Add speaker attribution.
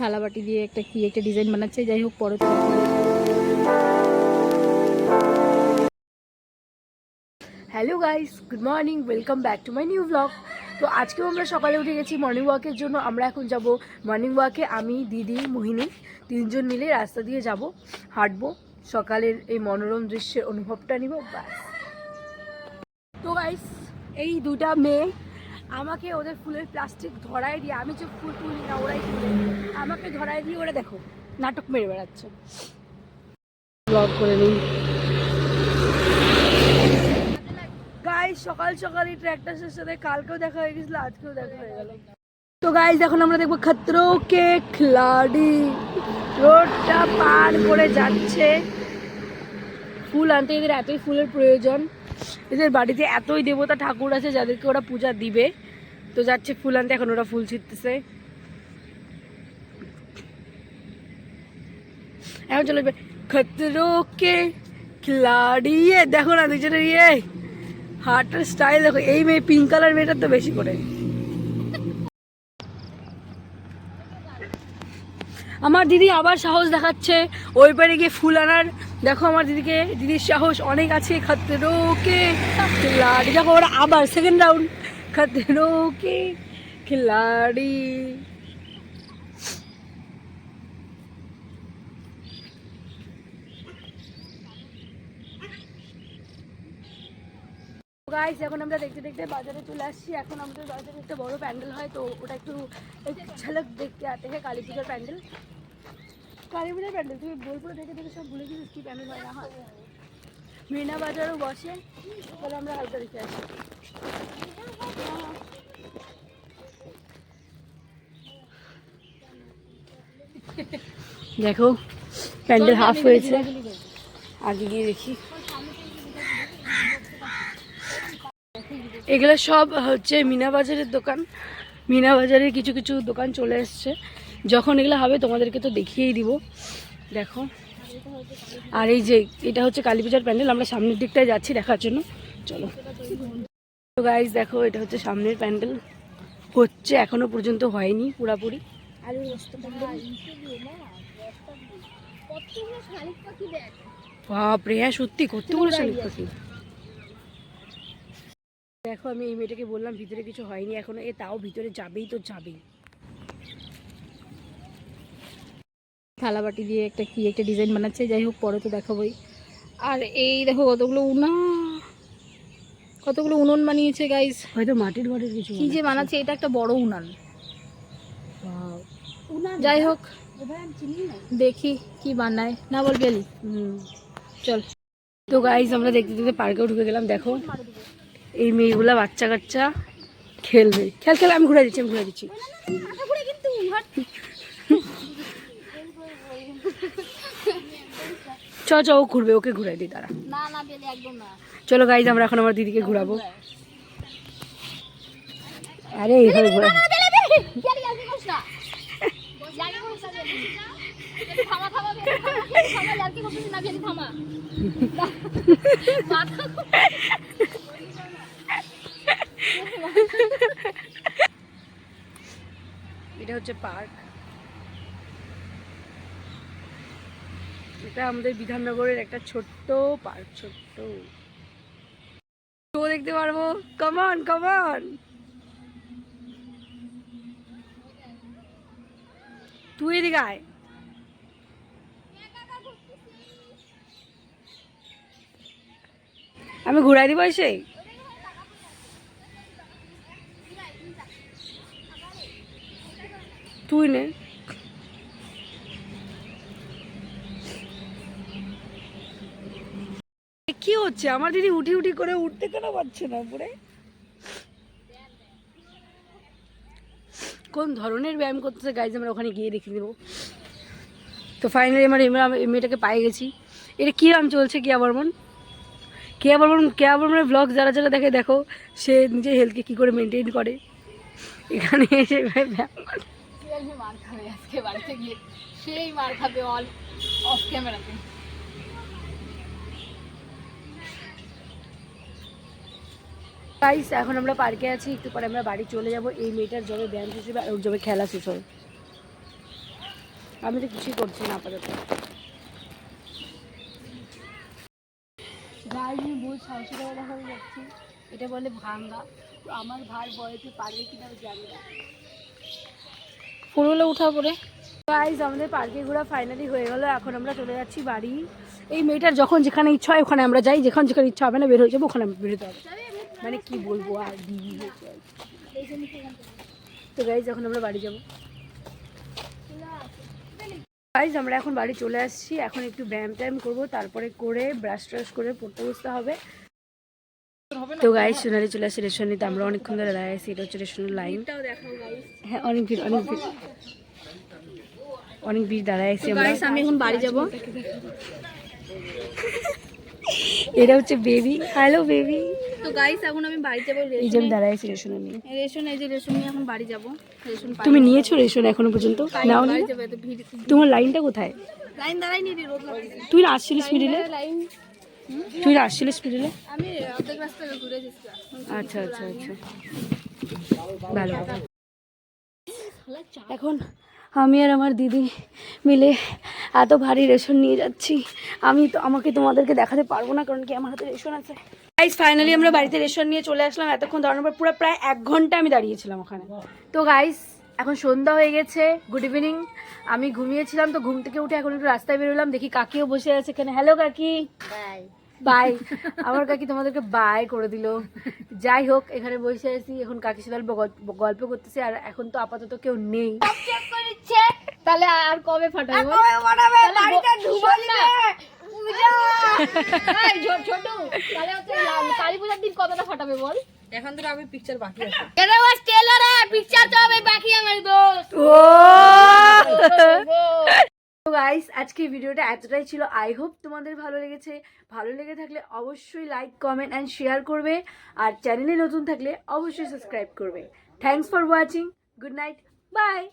Speaker 1: থালাবাটি দিয়ে একটা কি একটা ডিজাইন বানাচ্ছে, যাই হোক পরে hello guys good morning welcome back to my new vlog তো আজকেও আমরা সকালে উঠে গেছি মর্নিং ওয়াকের জন্য, আমরা এখন যাব মর্নিং ওয়াকে আমি, দিদি, মোহিনী তিনজন মিলে রাস্তা দিয়ে যাব, হাঁটবো, সকালের এই মনোরম দৃশ্যের অনুভবটা নিব, ব্যাস। তো গাইস এই দুটা মেয়ে আমাকে ওদের ফুলের প্লাস্টিক ধরায় দিয়ে, আমি যে ফুল তুলি না, ওরাই তুলে আমাকে ধরায় দিয়ে ওরা দেখো, নাটক মেরে বেড়াচ্ছে। ব্লগ করে নিই। গাইস সকাল সকাল এই ট্র্যাক্টারের সাথে কালকেও দেখা হয়ে গেছিল, আজকেও দেখা হয়ে গেল। তো গাইস এখন আমরা দেখব খতরো কে খিলাড়ি। রোডটা পার করে যাচ্ছে। ফুল আনতে এদের এতই ফুলের প্রয়োজন। এদের বাড়িতে এতই দেবতা ঠাকুর আছে যাদেরকে ওরা পূজা দিবে। তো যাচ্ছে ফুল আনতে, এখন ওরা ফুল ছিটতেছে। এখন চলে খতরো কে খিলাড়ি ইয়ে দেখো না দুজনের ইয়ে হার্টের স্টাইল দেখো, এই মেয়ে পিঙ্ক কালার মেয়েটার তো বেশি করে। আমার দিদি আবার সাহস দেখাচ্ছে, ওই পারে গিয়ে ফুল আনার দেখো আমার দিদিকে, দিদির সাহস অনেক আছে খতরোকে খিলাড়ি। দেখো ওরা আবার second round Khatron ke Khiladi. Guys এখন আমরা দেখতে দেখতে বাজারে চলে আসছি। এখন আমাদের বাজারে একটা বড় প্যান্ডেল হয়, তো ওটা একটু একটু ঝলক দেখতে আতে হয় কালী পুজোর প্যান্ডেল। কালী প্যান্ডেল তুমি বোলপুরে দেখে দেখে সব ভুলে গেছিস কি প্যান্ডেল হয়? না হয় বাজারও বসে। তাহলে আমরা হালকা দেখে আসি। দেখো, প্যান্ডেল হাফ হয়েছে। আগে গিয়ে দেখি। এগুলো সব হচ্ছে মিনা বাজারের দোকান। মিনা বাজারের কিছু কিছু দোকান চলে এসছে। যখন এগুলো হবে তোমাদেরকে তো দেখিয়েই দিব। দেখো। আর এই যে, এটা হচ্ছে কালী পূজার প্যান্ডেল, আমরা সামনের দিকটায় যাচ্ছি দেখার জন্য। চলো। গাইজ দেখো, এটা হচ্ছে সামনের প্যান্ডেল। হচ্ছে, এখনও পর্যন্ত হয়নি পুরাপুরি। হ্যাঁ সত্যি কতগুলো শালিক পাখি। দেখো, আমি এই মেয়েটাকে বললাম, ভিতরে কিছু হয়নি, এখনও, এ তাও ভিতরে যাবেই তো যাবেই। থালাবাটি দিয়ে একটা কি একটা ডিজাইন বানাচ্ছে যাই হোক পরে তো দেখাবোই। আর এই দেখো কতগুলো উনা কতগুলো উনুন বানিয়েছে গাইস হয়তো মাটির ঘরের কিছু কি যে বানাচ্ছে। এটা একটা বড় উনান। যাই হোক দেখি কি বানায়। না বল গেলি চল। তো গাইস আমরা দেখতে দেখতে পার্কেও ঢুকে গেলাম দেখো। এই মেয়েগুলা বাচ্চা কাচ্চা খেলবে। খেল খেল আমি ঘুরে দিচ্ছি আমি ঘুরে দিচ্ছি। চ চ ও ঘুরবে ওকে ঘুরে দিই তারা চলো গাইজ আমরা এখন আমার দিদিকে ঘুরাবো। আরে এইভাবে ঘুরা
Speaker 2: বেলে বেলে কি আর ইয়ার্কি করিস না ইয়ার্কি করিস না বেলে বেলে থামা থামা বেলে থামা বেলে থামা ইয়ার্কি করিস না বেলে থামা মাথা
Speaker 1: এটা হচ্ছে পার্ক এটা আমাদের বিধাননগরের একটা ছোট্ট পার্ক, ছোট্ট। তো দেখতে পারব? কমান কমান তুই এদিকে আয়। আমি ঘুরাই দিব এসে? তুই নে। কি হচ্ছে? আমার দিদি উঠি উঠি করে উঠতে কেন পারছে না উপরে? কোন ধরনের ব্যায়াম করতেছে? গাইজ আমরা ওখানে গিয়ে দেখে দেবো। তো ফাইনালি আমার এমরা মেয়েটাকে পাই গেছি। এটা কী চলছে? কিয়া বর্মন? কেয়া বর্মন, কেয়া বর্মনের ব্লগ যারা যারা দেখে, দেখো, সে নিজের হেলথকে কী করে মেনটেন করে। এখানে এসে ব্যায়াম করে।
Speaker 2: মার খাবে আজকে বাড়িতে গিয়ে। সেই মার খাবে অল অফ ক্যামেরাতে
Speaker 1: গাইস এখন আমরা পার্কে আছি, একটু পরে আমরা বাড়ি চলে যাব। এই মেয়েটার জবে ব্যায়াম শেষ হবে আর ওর জবে খেলা শেষ হবে আমি তো কিছুই করছি না আপাতত। গাই নিয়ে বহু সাহসী দেখা যাচ্ছি। এটা বলে ভাঙ্গা। আমার ভাই বয়সে পারবে কিনা আমি জানি না।
Speaker 2: ফুলগুলো উঠা পরে।
Speaker 1: গাইজ আমাদের পার্কে ঘোরা ফাইনালি হয়ে গেল। এখন আমরা চলে যাচ্ছি বাড়ি। এই মেয়েটার যখন যেখানে ইচ্ছা হয় ওখানে আমরা যাই। যেখানে যেখানে ইচ্ছা হবে না বের হয়ে যাব, ওখানে বেরোতে হবে। মানে কি বলব আর দিদি তো গাইজ এখন আমরা বাড়ি যাব। গাইজ আমরা এখন বাড়ি চলে আসছি। এখন একটু ব্যায়াম ট্যায়াম করব তারপরে করে ব্রাশ ট্রাশ করে পড়তে বসতে হবে। তো গাইজ সোনালি চলে আসছে রেশনিতে আমরা অনেকক্ষণ ধরে দাঁড়িয়ে আছি এটা হচ্ছে রেশনের লাইন হ্যাঁ অনেক ভিড় অনেক ভিড়। অনেক ভিড় দাঁড়ায় আছি আমরা।
Speaker 2: আমি এখন বাড়ি যাব।
Speaker 1: এটা হচ্ছে বেবি হ্যালো বেবি
Speaker 2: তো গাইস এখন আমি বাড়ি যাব
Speaker 1: এই যে আমি দাঁড়ায় আছি রেশনের নিয়ে।
Speaker 2: রেশন এই যে রেশন নিয়ে এখন বাড়ি যাব। রেশন
Speaker 1: তুমি নিয়েছো রেশন এখনও পর্যন্ত? নাও নি তোমার লাইনটা কোথায়?
Speaker 2: লাইন দাঁড়াইনি রে রোদ লাগছে।
Speaker 1: তুই আসছিলিস মিডিলে?
Speaker 2: লাইন।
Speaker 1: তুই আসছিলিস মিডিলে?
Speaker 2: আমি অর্ধেক রাস্তা ঘুরে এসেছি
Speaker 1: আচ্ছা আচ্ছা আচ্ছা। ভালো। এখন আমি আর আমার দিদি মিলে এত ভারী রেশন নিয়ে যাচ্ছি। আমি তো আমাকে তোমাদেরকে দেখাতে পারব না কারণ কি আমার হাতে রেশন আছে। গাইজ ফাইনালি আমরা বাড়িতে রেশন নিয়ে চলে আসলাম। এতক্ষণ দাঁড়ানোর পর পুরো প্রায় এক ঘণ্টা আমি দাঁড়িয়েছিলাম ওখানে। তো গাইজ এখন সন্ধ্যা হয়ে গেছে। গুড ইভিনিং আমি ঘুমিয়েছিলাম তো ঘুম থেকে উঠে এখন একটু রাস্তায় বেরোলাম। দেখি কাকিও বসে আছে এখানে। হ্যালো কাকি।
Speaker 2: বাই
Speaker 1: বাই আমার কাকি তোমাদেরকে বাই করে দিল। যাই হোক এখানে বসে আছি। এখন কাকির সাথে গল্প করতেছি আর এখন তো আপাতত কেউ নেই।
Speaker 2: তাহলে আর কবে ফাটাবো? এই, ছো- ছোটু, তাহলে হচ্ছে কালী পূজার দিন কতটা ফাটাবে বল?
Speaker 3: এখন থেকে আমি পিকচার বাকি আছে।
Speaker 2: এটা বাস টেলরে পিকচার তো হবে বাকি আমার দোস্ত।
Speaker 1: ও! তো গাইস আজকে ভিডিওটা এতটাই ছিল। আই হোপ তোমাদের ভালো লেগেছে। ভালো লেগে থাকলে অবশ্যই লাইক কমেন্ট অ্যান্ড শেয়ার করবে। আর চ্যানেলে নতুন থাকলে অবশ্যই সাবস্ক্রাইব করবে। Thanks for watching good night bye